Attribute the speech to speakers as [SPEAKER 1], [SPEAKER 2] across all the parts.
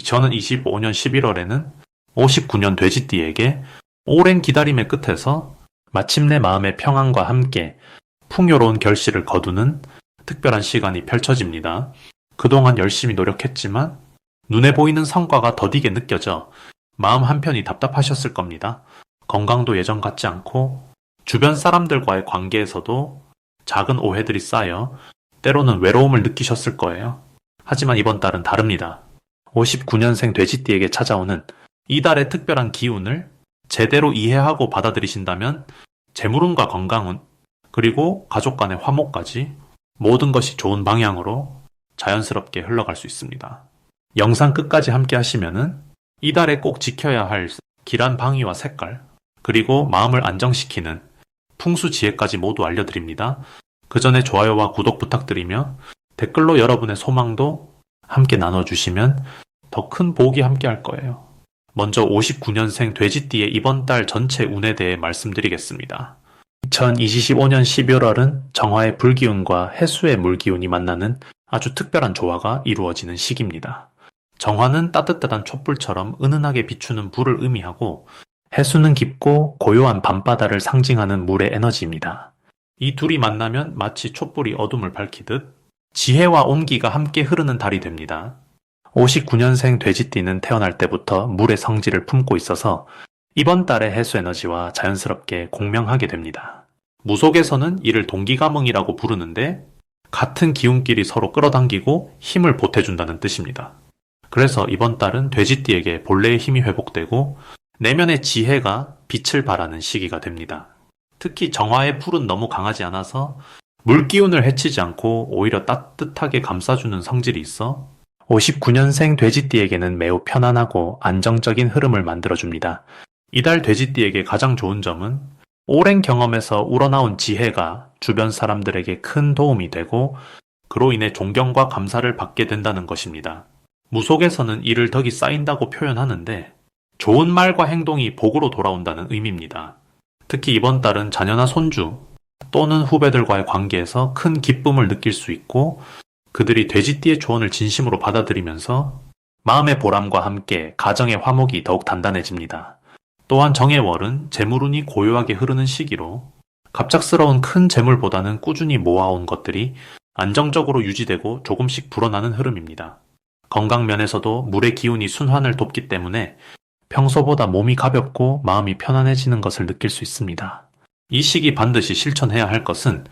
[SPEAKER 1] 2025년 11월에는 59년 돼지띠에게 오랜 기다림의 끝에서 마침내 마음의 평안과 함께 풍요로운 결실을 거두는 특별한 시간이 펼쳐집니다. 그동안 열심히 노력했지만 눈에 보이는 성과가 더디게 느껴져 마음 한편이 답답하셨을 겁니다. 건강도 예전 같지 않고 주변 사람들과의 관계에서도 작은 오해들이 쌓여 때로는 외로움을 느끼셨을 거예요. 하지만 이번 달은 다릅니다. 59년생 돼지띠에게 찾아오는 이달의 특별한 기운을 제대로 이해하고 받아들이신다면 재물운과 건강운, 그리고 가족 간의 화목까지 모든 것이 좋은 방향으로 자연스럽게 흘러갈 수 있습니다. 영상 끝까지 함께 하시면은 이달에 꼭 지켜야 할 길한 방위와 색깔, 그리고 마음을 안정시키는 풍수 지혜까지 모두 알려드립니다. 그 전에 좋아요와 구독 부탁드리며 댓글로 여러분의 소망도 함께 나눠주시면 더 큰 복이 함께 할 거예요. 먼저 59년생 돼지띠의 이번 달 전체 운에 대해 말씀드리겠습니다. 2025년 11월은 정화의 불기운과 해수의 물기운이 만나는 아주 특별한 조화가 이루어지는 시기입니다. 정화는 따뜻한 촛불처럼 은은하게 비추는 불을 의미하고 해수는 깊고 고요한 밤바다를 상징하는 물의 에너지입니다. 이 둘이 만나면 마치 촛불이 어둠을 밝히듯 지혜와 온기가 함께 흐르는 달이 됩니다. 59년생 돼지띠는 태어날 때부터 물의 성질을 품고 있어서 이번 달의 해수 에너지와 자연스럽게 공명하게 됩니다. 무속에서는 이를 동기가몽이라고 부르는데 같은 기운끼리 서로 끌어당기고 힘을 보태준다는 뜻입니다. 그래서 이번 달은 돼지띠에게 본래의 힘이 회복되고 내면의 지혜가 빛을 발하는 시기가 됩니다. 특히 정화의 풀은 너무 강하지 않아서 물기운을 해치지 않고 오히려 따뜻하게 감싸주는 성질이 있어 59년생 돼지띠에게는 매우 편안하고 안정적인 흐름을 만들어줍니다. 이달 돼지띠에게 가장 좋은 점은 오랜 경험에서 우러나온 지혜가 주변 사람들에게 큰 도움이 되고 그로 인해 존경과 감사를 받게 된다는 것입니다. 무속에서는 이를 덕이 쌓인다고 표현하는데 좋은 말과 행동이 복으로 돌아온다는 의미입니다. 특히 이번 달은 자녀나 손주 또는 후배들과의 관계에서 큰 기쁨을 느낄 수 있고 그들이 돼지띠의 조언을 진심으로 받아들이면서 마음의 보람과 함께 가정의 화목이 더욱 단단해집니다. 또한 정해월은 재물운이 고요하게 흐르는 시기로 갑작스러운 큰 재물보다는 꾸준히 모아온 것들이 안정적으로 유지되고 조금씩 불어나는 흐름입니다. 건강 면에서도 물의 기운이 순환을 돕기 때문에 평소보다 몸이 가볍고 마음이 편안해지는 것을 느낄 수 있습니다. 이 시기 반드시 실천해야 할 것은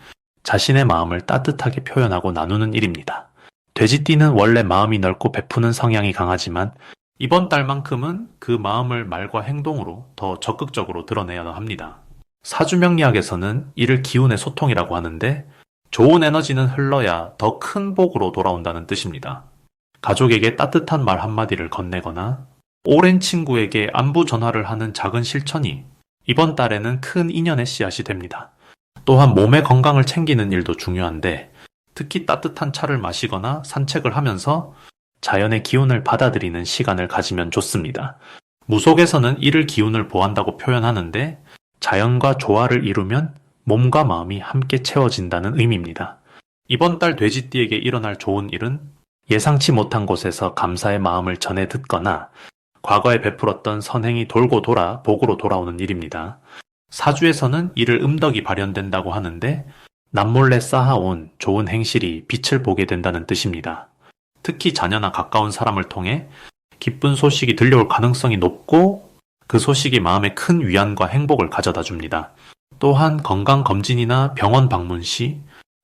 [SPEAKER 1] 자신의 마음을 따뜻하게 표현하고 나누는 일입니다. 돼지띠는 원래 마음이 넓고 베푸는 성향이 강하지만 이번 달만큼은 그 마음을 말과 행동으로 더 적극적으로 드러내야 합니다. 사주명리학에서는 이를 기운의 소통이라고 하는데 좋은 에너지는 흘러야 더 큰 복으로 돌아온다는 뜻입니다. 가족에게 따뜻한 말 한마디를 건네거나 오랜 친구에게 안부 전화를 하는 작은 실천이 이번 달에는 큰 인연의 씨앗이 됩니다. 또한 몸의 건강을 챙기는 일도 중요한데 특히 따뜻한 차를 마시거나 산책을 하면서 자연의 기운을 받아들이는 시간을 가지면 좋습니다. 무속에서는 이를 기운을 보한다고 표현하는데 자연과 조화를 이루면 몸과 마음이 함께 채워진다는 의미입니다. 이번 달 돼지띠에게 일어날 좋은 일은 예상치 못한 곳에서 감사의 마음을 전해 듣거나 과거에 베풀었던 선행이 돌고 돌아 복으로 돌아오는 일입니다. 사주에서는 이를 음덕이 발현된다고 하는데 남몰래 쌓아온 좋은 행실이 빛을 보게 된다는 뜻입니다. 특히 자녀나 가까운 사람을 통해 기쁜 소식이 들려올 가능성이 높고 그 소식이 마음에 큰 위안과 행복을 가져다 줍니다. 또한 건강검진이나 병원 방문 시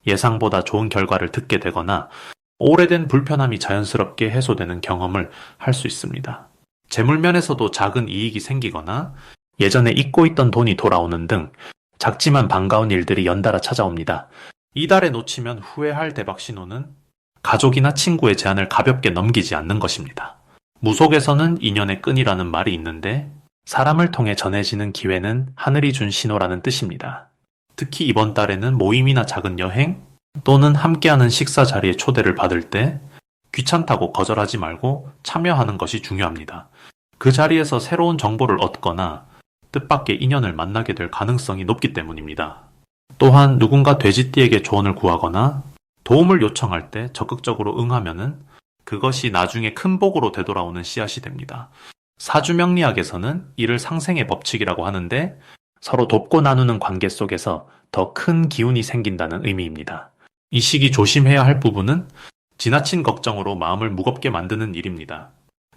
[SPEAKER 1] 예상보다 좋은 결과를 듣게 되거나 오래된 불편함이 자연스럽게 해소되는 경험을 할 수 있습니다. 재물면에서도 작은 이익이 생기거나 예전에 잊고 있던 돈이 돌아오는 등 작지만 반가운 일들이 연달아 찾아옵니다. 이달에 놓치면 후회할 대박 신호는 가족이나 친구의 제안을 가볍게 넘기지 않는 것입니다. 무속에서는 인연의 끈이라는 말이 있는데 사람을 통해 전해지는 기회는 하늘이 준 신호라는 뜻입니다. 특히 이번 달에는 모임이나 작은 여행 또는 함께하는 식사 자리에 초대를 받을 때 귀찮다고 거절하지 말고 참여하는 것이 중요합니다. 그 자리에서 새로운 정보를 얻거나 뜻밖의 인연을 만나게 될 가능성이 높기 때문입니다. 또한 누군가 돼지띠에게 조언을 구하거나 도움을 요청할 때 적극적으로 응하면은 그것이 나중에 큰 복으로 되돌아오는 씨앗이 됩니다. 사주명리학에서는 이를 상생의 법칙이라고 하는데 서로 돕고 나누는 관계 속에서 더 큰 기운이 생긴다는 의미입니다. 이 시기 조심해야 할 부분은 지나친 걱정으로 마음을 무겁게 만드는 일입니다.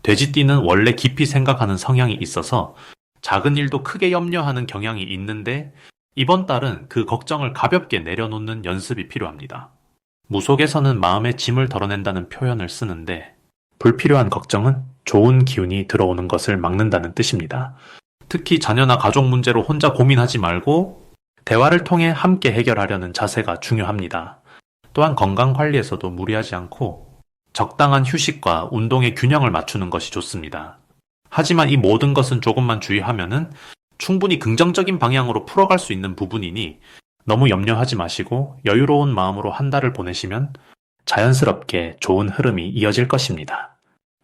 [SPEAKER 1] 돼지띠는 원래 깊이 생각하는 성향이 있어서 작은 일도 크게 염려하는 경향이 있는데 이번 달은 그 걱정을 가볍게 내려놓는 연습이 필요합니다. 무속에서는 마음의 짐을 덜어낸다는 표현을 쓰는데 불필요한 걱정은 좋은 기운이 들어오는 것을 막는다는 뜻입니다. 특히 자녀나 가족 문제로 혼자 고민하지 말고 대화를 통해 함께 해결하려는 자세가 중요합니다. 또한 건강 관리에서도 무리하지 않고 적당한 휴식과 운동의 균형을 맞추는 것이 좋습니다. 하지만 이 모든 것은 조금만 주의하면은 충분히 긍정적인 방향으로 풀어갈 수 있는 부분이니 너무 염려하지 마시고 여유로운 마음으로 한 달을 보내시면 자연스럽게 좋은 흐름이 이어질 것입니다.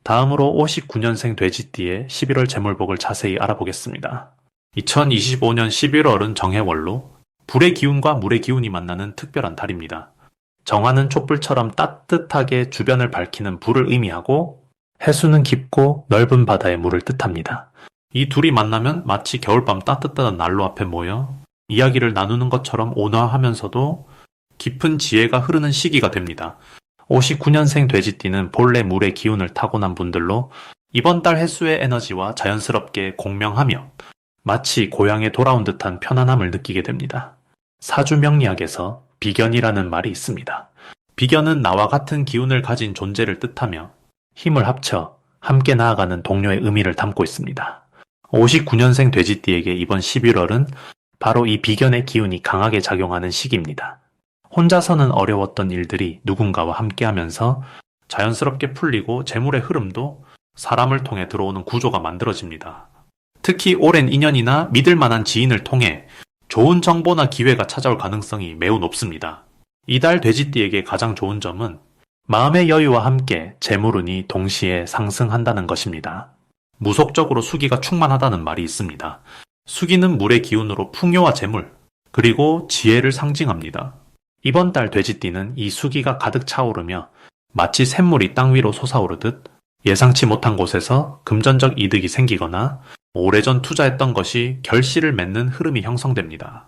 [SPEAKER 1] 다음으로 59년생 돼지띠의 11월 재물복을 자세히 알아보겠습니다. 2025년 11월은 정해월로 불의 기운과 물의 기운이 만나는 특별한 달입니다. 정화는 촛불처럼 따뜻하게 주변을 밝히는 불을 의미하고 해수는 깊고 넓은 바다의 물을 뜻합니다. 이 둘이 만나면 마치 겨울밤 따뜻한 난로 앞에 모여 이야기를 나누는 것처럼 온화하면서도 깊은 지혜가 흐르는 시기가 됩니다. 59년생 돼지띠는 본래 물의 기운을 타고난 분들로 이번 달 해수의 에너지와 자연스럽게 공명하며 마치 고향에 돌아온 듯한 편안함을 느끼게 됩니다. 사주 명리학에서 비견이라는 말이 있습니다. 비견은 나와 같은 기운을 가진 존재를 뜻하며 힘을 합쳐 함께 나아가는 동료의 의미를 담고 있습니다. 59년생 돼지띠에게 이번 11월은 바로 이 비견의 기운이 강하게 작용하는 시기입니다. 혼자서는 어려웠던 일들이 누군가와 함께 하면서 자연스럽게 풀리고 재물의 흐름도 사람을 통해 들어오는 구조가 만들어집니다. 특히 오랜 인연이나 믿을 만한 지인을 통해 좋은 정보나 기회가 찾아올 가능성이 매우 높습니다. 이달 돼지띠에게 가장 좋은 점은 마음의 여유와 함께 재물운이 동시에 상승한다는 것입니다. 무속적으로 수기가 충만하다는 말이 있습니다. 수기는 물의 기운으로 풍요와 재물, 그리고 지혜를 상징합니다. 이번 달 돼지띠는 이 수기가 가득 차오르며 마치 샘물이 땅 위로 솟아오르듯 예상치 못한 곳에서 금전적 이득이 생기거나 오래전 투자했던 것이 결실을 맺는 흐름이 형성됩니다.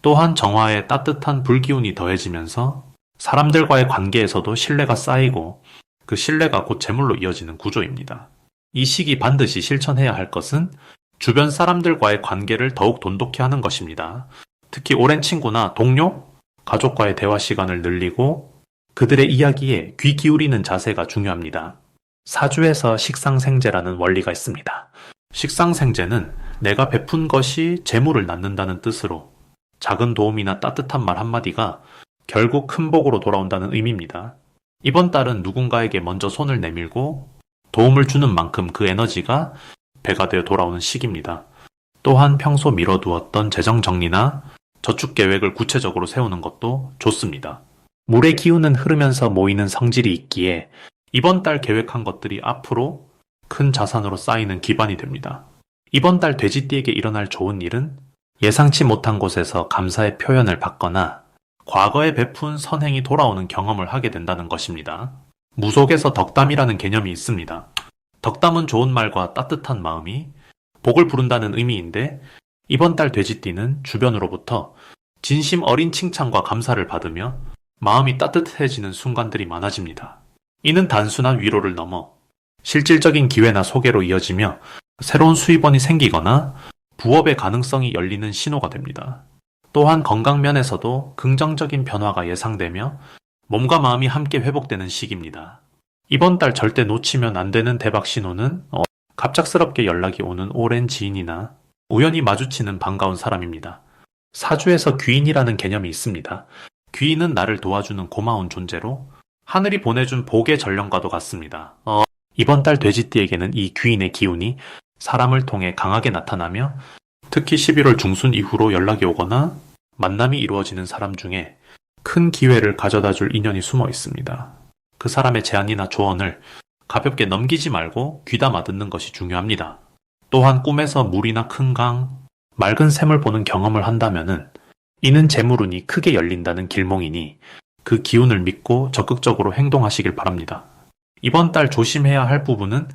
[SPEAKER 1] 또한 정화에 따뜻한 불기운이 더해지면서 사람들과의 관계에서도 신뢰가 쌓이고 그 신뢰가 곧 재물로 이어지는 구조입니다. 이 시기 반드시 실천해야 할 것은 주변 사람들과의 관계를 더욱 돈독히 하는 것입니다. 특히 오랜 친구나 동료, 가족과의 대화 시간을 늘리고 그들의 이야기에 귀 기울이는 자세가 중요합니다. 사주에서 식상생재라는 원리가 있습니다. 식상생재는 내가 베푼 것이 재물을 낳는다는 뜻으로 작은 도움이나 따뜻한 말 한마디가 결국 큰 복으로 돌아온다는 의미입니다. 이번 달은 누군가에게 먼저 손을 내밀고 도움을 주는 만큼 그 에너지가 배가 되어 돌아오는 시기입니다. 또한 평소 미뤄두었던 재정 정리나 저축 계획을 구체적으로 세우는 것도 좋습니다. 물의 기운은 흐르면서 모이는 성질이 있기에 이번 달 계획한 것들이 앞으로 큰 자산으로 쌓이는 기반이 됩니다. 이번 달 돼지띠에게 일어날 좋은 일은 예상치 못한 곳에서 감사의 표현을 받거나 과거에 베푼 선행이 돌아오는 경험을 하게 된다는 것입니다. 무속에서 덕담이라는 개념이 있습니다. 덕담은 좋은 말과 따뜻한 마음이 복을 부른다는 의미인데 이번 달 돼지띠는 주변으로부터 진심 어린 칭찬과 감사를 받으며 마음이 따뜻해지는 순간들이 많아집니다. 이는 단순한 위로를 넘어 실질적인 기회나 소개로 이어지며 새로운 수입원이 생기거나 부업의 가능성이 열리는 신호가 됩니다. 또한 건강 면에서도 긍정적인 변화가 예상되며 몸과 마음이 함께 회복되는 시기입니다. 이번 달 절대 놓치면 안 되는 대박 신호는 어, 갑작스럽게 연락이 오는 오랜 지인이나 우연히 마주치는 반가운 사람입니다. 사주에서 귀인이라는 개념이 있습니다. 귀인은 나를 도와주는 고마운 존재로 하늘이 보내준 복의 전령과도 같습니다. 어, 이번 달 돼지띠에게는 이 귀인의 기운이 사람을 통해 강하게 나타나며 특히 11월 중순 이후로 연락이 오거나 만남이 이루어지는 사람 중에 큰 기회를 가져다 줄 인연이 숨어 있습니다. 그 사람의 제안이나 조언을 가볍게 넘기지 말고 귀담아 듣는 것이 중요합니다. 또한 꿈에서 물이나 큰 강, 맑은 샘을 보는 경험을 한다면은 이는 재물운이 크게 열린다는 길몽이니 그 기운을 믿고 적극적으로 행동하시길 바랍니다. 이번 달 조심해야 할 부분은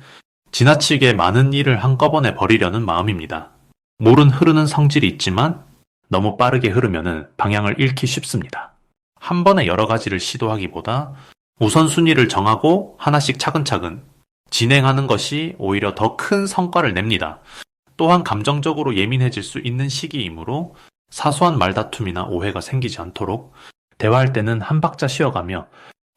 [SPEAKER 1] 지나치게 많은 일을 한꺼번에 벌이려는 마음입니다. 물은 흐르는 성질이 있지만 너무 빠르게 흐르면 방향을 잃기 쉽습니다. 한 번에 여러 가지를 시도하기보다 우선순위를 정하고 하나씩 차근차근 진행하는 것이 오히려 더 큰 성과를 냅니다. 또한 감정적으로 예민해질 수 있는 시기이므로 사소한 말다툼이나 오해가 생기지 않도록 대화할 때는 한 박자 쉬어가며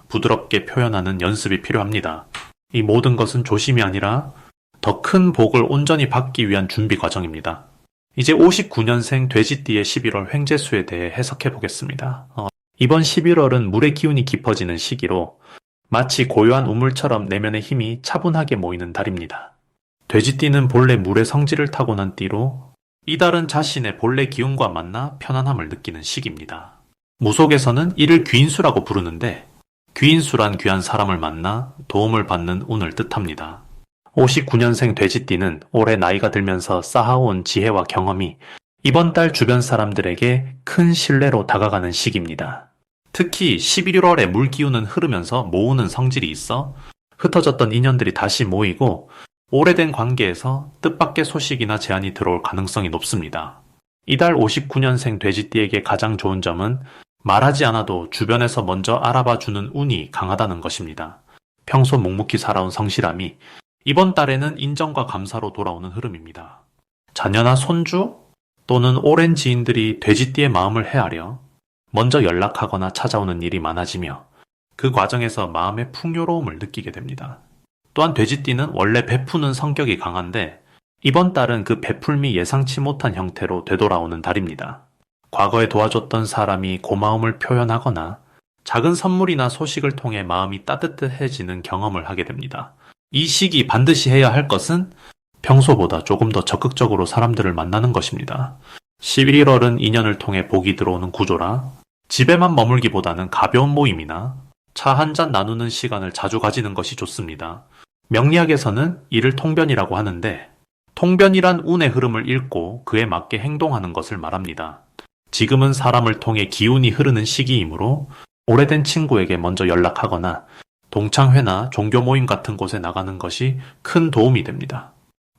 [SPEAKER 1] 부드럽게 표현하는 연습이 필요합니다. 이 모든 것은 조심이 아니라 더 큰 복을 온전히 받기 위한 준비 과정입니다. 이제 59년생 돼지띠의 11월 횡재수에 대해 해석해 보겠습니다. 어, 이번 11월은 물의 기운이 깊어지는 시기로 마치 고요한 우물처럼 내면의 힘이 차분하게 모이는 달입니다. 돼지띠는 본래 물의 성질을 타고난 띠로 이달은 자신의 본래 기운과 만나 편안함을 느끼는 시기입니다. 무속에서는 이를 귀인수라고 부르는데 귀인수란 귀한 사람을 만나 도움을 받는 운을 뜻합니다. 59년생 돼지띠는 올해 나이가 들면서 쌓아온 지혜와 경험이 이번 달 주변 사람들에게 큰 신뢰로 다가가는 시기입니다. 특히 11월에 물 기운은 흐르면서 모으는 성질이 있어 흩어졌던 인연들이 다시 모이고 오래된 관계에서 뜻밖의 소식이나 제안이 들어올 가능성이 높습니다. 이달 59년생 돼지띠에게 가장 좋은 점은 말하지 않아도 주변에서 먼저 알아봐 주는 운이 강하다는 것입니다. 평소 묵묵히 살아온 성실함이 이번 달에는 인정과 감사로 돌아오는 흐름입니다. 자녀나 손주 또는 오랜 지인들이 돼지띠의 마음을 헤아려 먼저 연락하거나 찾아오는 일이 많아지며 그 과정에서 마음의 풍요로움을 느끼게 됩니다. 또한 돼지띠는 원래 베푸는 성격이 강한데 이번 달은 그 베풀미 예상치 못한 형태로 되돌아오는 달입니다. 과거에 도와줬던 사람이 고마움을 표현하거나 작은 선물이나 소식을 통해 마음이 따뜻해지는 경험을 하게 됩니다. 이 시기 반드시 해야 할 것은 평소보다 조금 더 적극적으로 사람들을 만나는 것입니다. 11월은 인연을 통해 복이 들어오는 구조라 집에만 머물기보다는 가벼운 모임이나 차 한 잔 나누는 시간을 자주 가지는 것이 좋습니다. 명리학에서는 이를 통변이라고 하는데 통변이란 운의 흐름을 읽고 그에 맞게 행동하는 것을 말합니다. 지금은 사람을 통해 기운이 흐르는 시기이므로 오래된 친구에게 먼저 연락하거나 동창회나 종교 모임 같은 곳에 나가는 것이 큰 도움이 됩니다.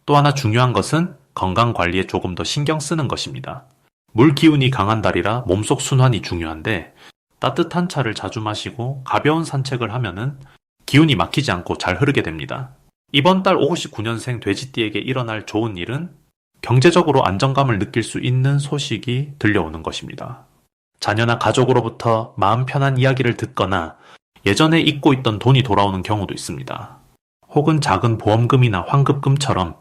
[SPEAKER 1] 또 하나 중요한 것은 건강 관리에 조금 더 신경 쓰는 것입니다. 물 기운이 강한 달이라 몸속 순환이 중요한데 따뜻한 차를 자주 마시고 가벼운 산책을 하면은 기운이 막히지 않고 잘 흐르게 됩니다. 이번 달 59년생 돼지띠에게 일어날 좋은 일은 경제적으로 안정감을 느낄 수 있는 소식이 들려오는 것입니다. 자녀나 가족으로부터 마음 편한 이야기를 듣거나 예전에 잊고 있던 돈이 돌아오는 경우도 있습니다. 혹은 작은 보험금이나 환급금처럼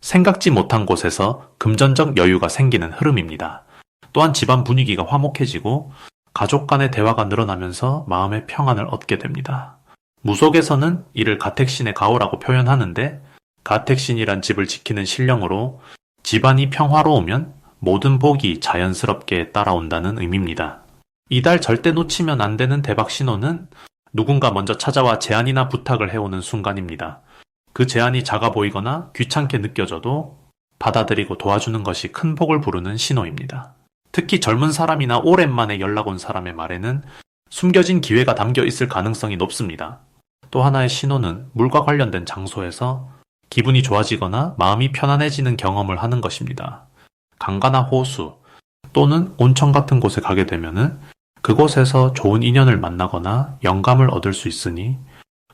[SPEAKER 1] 생각지 못한 곳에서 금전적 여유가 생기는 흐름입니다. 또한 집안 분위기가 화목해지고 가족 간의 대화가 늘어나면서 마음의 평안을 얻게 됩니다. 무속에서는 이를 가택신의 가호라고 표현하는데 가택신이란 집을 지키는 신령으로 집안이 평화로우면 모든 복이 자연스럽게 따라온다는 의미입니다. 이달 절대 놓치면 안 되는 대박 신호는 누군가 먼저 찾아와 제안이나 부탁을 해오는 순간입니다. 그 제안이 작아 보이거나 귀찮게 느껴져도 받아들이고 도와주는 것이 큰 복을 부르는 신호입니다. 특히 젊은 사람이나 오랜만에 연락 온 사람의 말에는 숨겨진 기회가 담겨 있을 가능성이 높습니다. 또 하나의 신호는 물과 관련된 장소에서 기분이 좋아지거나 마음이 편안해지는 경험을 하는 것입니다. 강가나 호수 또는 온천 같은 곳에 가게 되면은 그곳에서 좋은 인연을 만나거나 영감을 얻을 수 있으니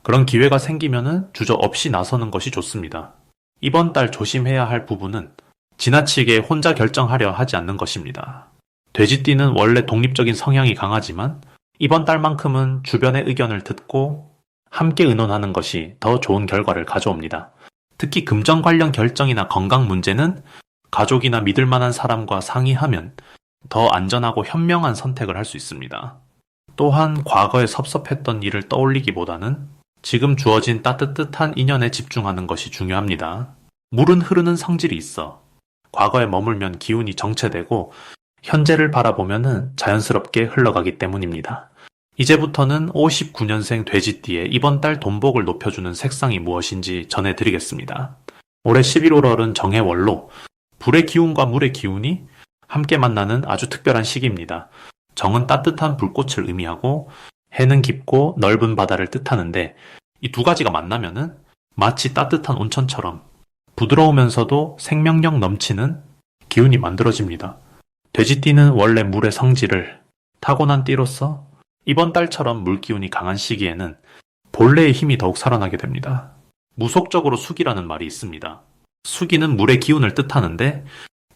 [SPEAKER 1] 그런 기회가 생기면은 주저 없이 나서는 것이 좋습니다. 이번 달 조심해야 할 부분은 지나치게 혼자 결정하려 하지 않는 것입니다. 돼지띠는 원래 독립적인 성향이 강하지만 이번 달만큼은 주변의 의견을 듣고 함께 의논하는 것이 더 좋은 결과를 가져옵니다. 특히 금전 관련 결정이나 건강 문제는 가족이나 믿을 만한 사람과 상의하면 더 안전하고 현명한 선택을 할 수 있습니다. 또한 과거에 섭섭했던 일을 떠올리기보다는 지금 주어진 따뜻한 인연에 집중하는 것이 중요합니다. 물은 흐르는 성질이 있어 과거에 머물면 기운이 정체되고 현재를 바라보면 자연스럽게 흘러가기 때문입니다. 이제부터는 59년생 돼지띠의 이번 달 돈복을 높여주는 색상이 무엇인지 전해드리겠습니다. 올해 11월은 정해월로 불의 기운과 물의 기운이 함께 만나는 아주 특별한 시기입니다. 정은 따뜻한 불꽃을 의미하고 해는 깊고 넓은 바다를 뜻하는데 이 두 가지가 만나면은 마치 따뜻한 온천처럼 부드러우면서도 생명력 넘치는 기운이 만들어집니다. 돼지띠는 원래 물의 성질을 타고난 띠로서 이번 달처럼 물기운이 강한 시기에는 본래의 힘이 더욱 살아나게 됩니다. 무속적으로 수기라는 말이 있습니다. 수기는 물의 기운을 뜻하는데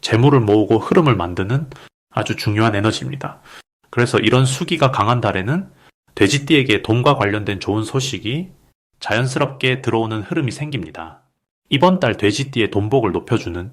[SPEAKER 1] 재물을 모으고 흐름을 만드는 아주 중요한 에너지입니다. 그래서 이런 수기가 강한 달에는 돼지띠에게 돈과 관련된 좋은 소식이 자연스럽게 들어오는 흐름이 생깁니다. 이번 달 돼지띠의 돈복을 높여주는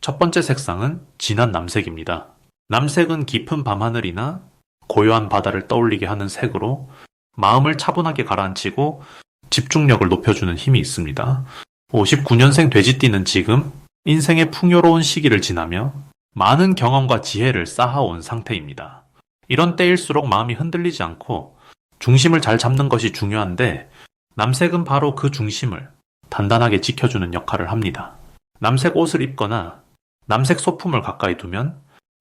[SPEAKER 1] 첫 번째 색상은 진한 남색입니다. 남색은 깊은 밤하늘이나 고요한 바다를 떠올리게 하는 색으로 마음을 차분하게 가라앉히고 집중력을 높여주는 힘이 있습니다. 59년생 돼지띠는 지금 인생의 풍요로운 시기를 지나며 많은 경험과 지혜를 쌓아온 상태입니다. 이런 때일수록 마음이 흔들리지 않고 중심을 잘 잡는 것이 중요한데 남색은 바로 그 중심을 단단하게 지켜주는 역할을 합니다. 남색 옷을 입거나 남색 소품을 가까이 두면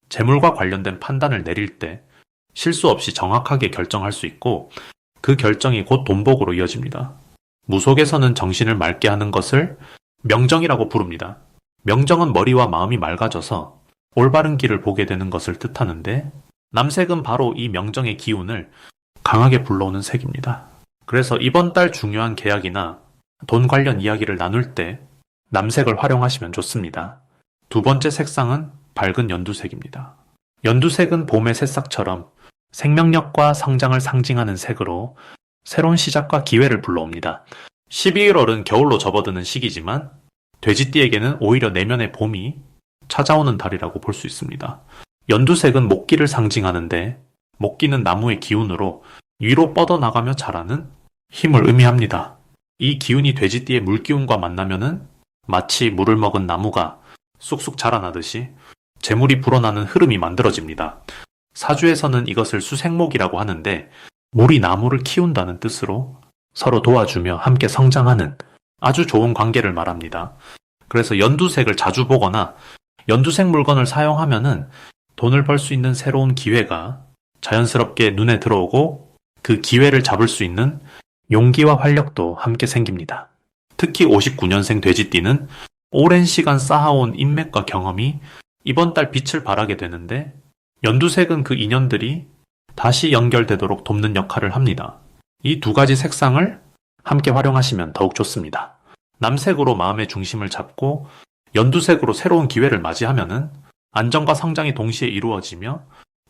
[SPEAKER 1] 재물과 관련된 판단을 내릴 때 실수 없이 정확하게 결정할 수 있고 그 결정이 곧 돈복으로 이어집니다. 무속에서는 정신을 맑게 하는 것을 명정이라고 부릅니다. 명정은 머리와 마음이 맑아져서 올바른 길을 보게 되는 것을 뜻하는데 남색은 바로 이 명정의 기운을 강하게 불러오는 색입니다. 그래서 이번 달 중요한 계약이나 돈 관련 이야기를 나눌 때 남색을 활용하시면 좋습니다. 두 번째 색상은 밝은 연두색입니다. 연두색은 봄의 새싹처럼 생명력과 성장을 상징하는 색으로 새로운 시작과 기회를 불러옵니다. 12월은 겨울로 접어드는 시기지만 돼지띠에게는 오히려 내면의 봄이 찾아오는 달이라고 볼 수 있습니다. 연두색은 목기를 상징하는데 목기는 나무의 기운으로 위로 뻗어나가며 자라는 힘을 의미합니다. 이 기운이 돼지띠의 물기운과 만나면은 마치 물을 먹은 나무가 쑥쑥 자라나듯이 재물이 불어나는 흐름이 만들어집니다. 사주에서는 이것을 수생목이라고 하는데 물이 나무를 키운다는 뜻으로 서로 도와주며 함께 성장하는 아주 좋은 관계를 말합니다. 그래서 연두색을 자주 보거나 연두색 물건을 사용하면은 돈을 벌 수 있는 새로운 기회가 자연스럽게 눈에 들어오고 그 기회를 잡을 수 있는 용기와 활력도 함께 생깁니다. 특히 59년생 돼지띠는 오랜 시간 쌓아온 인맥과 경험이 이번 달 빛을 발하게 되는데 연두색은 그 인연들이 다시 연결되도록 돕는 역할을 합니다. 이 두 가지 색상을 함께 활용하시면 더욱 좋습니다. 남색으로 마음의 중심을 잡고 연두색으로 새로운 기회를 맞이하면은 안정과 성장이 동시에 이루어지며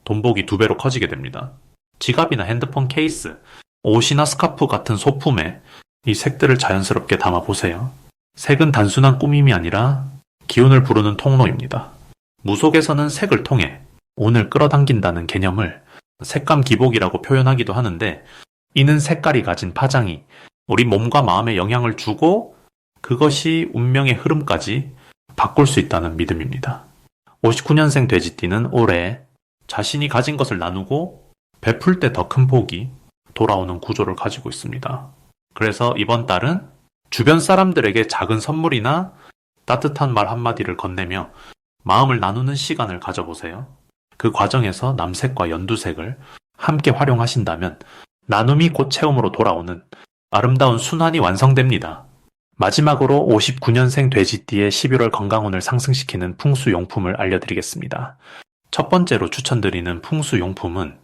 [SPEAKER 1] 돈복이 두 배로 커지게 됩니다. 지갑이나 핸드폰 케이스, 옷이나 스카프 같은 소품에 이 색들을 자연스럽게 담아 보세요. 색은 단순한 꾸밈이 아니라 기운을 부르는 통로입니다. 무속에서는 색을 통해 운을 끌어당긴다는 개념을 색감 기복이라고 표현하기도 하는데 이는 색깔이 가진 파장이 우리 몸과 마음에 영향을 주고 그것이 운명의 흐름까지 바꿀 수 있다는 믿음입니다. 59년생 돼지띠는 올해 자신이 가진 것을 나누고 베풀 때 더큰 복이 돌아오는 구조를 가지고 있습니다. 그래서 이번 달은 주변 사람들에게 작은 선물이나 따뜻한 말 한마디를 건네며 마음을 나누는 시간을 가져보세요. 그 과정에서 남색과 연두색을 함께 활용하신다면 나눔이 곧 체험으로 돌아오는 아름다운 순환이 완성됩니다. 마지막으로 59년생 돼지띠의 11월 건강운을 상승시키는 풍수용품을 알려드리겠습니다. 첫 번째로 추천드리는 풍수용품은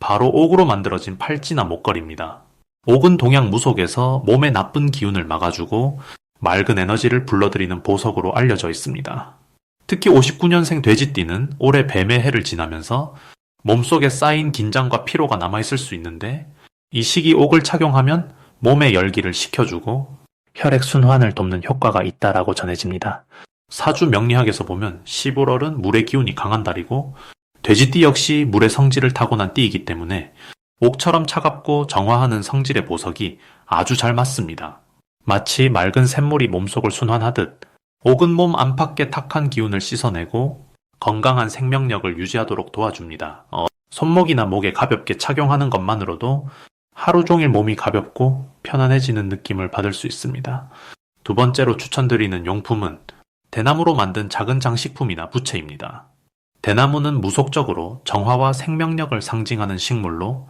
[SPEAKER 1] 바로 옥으로 만들어진 팔찌나 목걸이입니다. 옥은 동양 무속에서 몸의 나쁜 기운을 막아주고 맑은 에너지를 불러들이는 보석으로 알려져 있습니다. 특히 59년생 돼지띠는 올해 뱀의 해를 지나면서 몸속에 쌓인 긴장과 피로가 남아있을 수 있는데 이 시기 옥을 착용하면 몸의 열기를 식혀주고 혈액 순환을 돕는 효과가 있다라고 전해집니다. 사주 명리학에서 보면 11월은 물의 기운이 강한 달이고 돼지띠 역시 물의 성질을 타고난 띠이기 때문에 옥처럼 차갑고 정화하는 성질의 보석이 아주 잘 맞습니다. 마치 맑은 샘물이 몸속을 순환하듯 옥은 몸 안팎의 탁한 기운을 씻어내고 건강한 생명력을 유지하도록 도와줍니다. 어, 손목이나 목에 가볍게 착용하는 것만으로도 하루 종일 몸이 가볍고 편안해지는 느낌을 받을 수 있습니다. 두 번째로 추천드리는 용품은 대나무로 만든 작은 장식품이나 부채입니다. 대나무는 무속적으로 정화와 생명력을 상징하는 식물로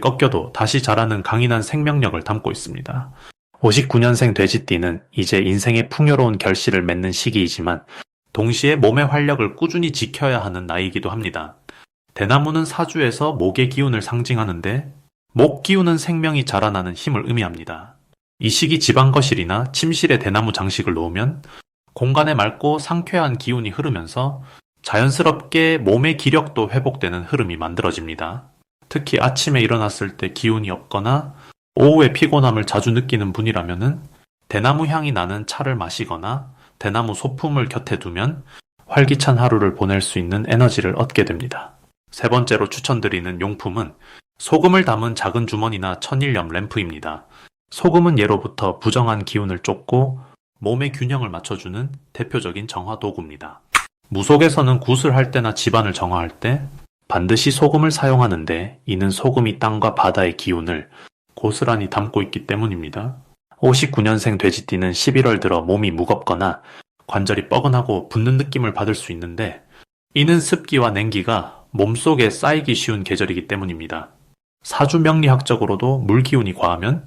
[SPEAKER 1] 꺾여도 다시 자라는 강인한 생명력을 담고 있습니다. 59년생 돼지띠는 이제 인생의 풍요로운 결실을 맺는 시기이지만 동시에 몸의 활력을 꾸준히 지켜야 하는 나이이기도 합니다. 대나무는 사주에서 목의 기운을 상징하는데 목 기운은 생명이 자라나는 힘을 의미합니다. 이 시기 집안 거실이나 침실에 대나무 장식을 놓으면 공간에 맑고 상쾌한 기운이 흐르면서 자연스럽게 몸의 기력도 회복되는 흐름이 만들어집니다. 특히 아침에 일어났을 때 기운이 없거나 오후에 피곤함을 자주 느끼는 분이라면은 대나무 향이 나는 차를 마시거나 대나무 소품을 곁에 두면 활기찬 하루를 보낼 수 있는 에너지를 얻게 됩니다. 세 번째로 추천드리는 용품은 소금을 담은 작은 주머니나 천일염 램프입니다. 소금은 예로부터 부정한 기운을 쫓고 몸의 균형을 맞춰주는 대표적인 정화 도구입니다. 무속에서는 굿을 할 때나 집안을 정화할 때 반드시 소금을 사용하는데 이는 소금이 땅과 바다의 기운을 고스란히 담고 있기 때문입니다. 59년생 돼지띠는 11월 들어 몸이 무겁거나 관절이 뻐근하고 붓는 느낌을 받을 수 있는데 이는 습기와 냉기가 몸속에 쌓이기 쉬운 계절이기 때문입니다. 사주 명리학적으로도 물 기운이 과하면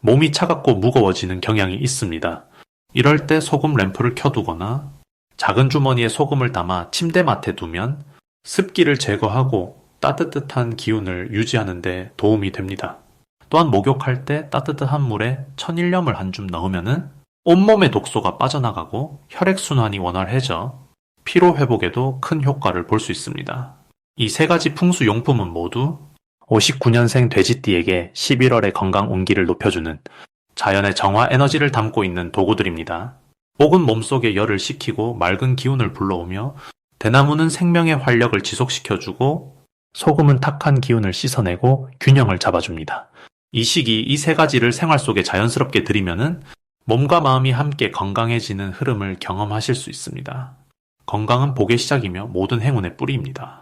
[SPEAKER 1] 몸이 차갑고 무거워지는 경향이 있습니다. 이럴 때 소금 램프를 켜두거나 작은 주머니에 소금을 담아 침대맡에 두면 습기를 제거하고 따뜻한 기운을 유지하는 데 도움이 됩니다. 또한 목욕할 때 따뜻한 물에 천일염을 한 줌 넣으면은 온몸의 독소가 빠져나가고 혈액순환이 원활해져 피로 회복에도 큰 효과를 볼 수 있습니다. 이 세 가지 풍수 용품은 모두 59년생 돼지띠에게 11월의 건강 운기를 높여주는 자연의 정화 에너지를 담고 있는 도구들입니다. 목은 몸속에 열을 식히고 맑은 기운을 불러오며 대나무는 생명의 활력을 지속시켜주고 소금은 탁한 기운을 씻어내고 균형을 잡아줍니다. 이 시기 이 세 가지를 생활 속에 자연스럽게 들이면은 몸과 마음이 함께 건강해지는 흐름을 경험하실 수 있습니다. 건강은 복의 시작이며 모든 행운의 뿌리입니다.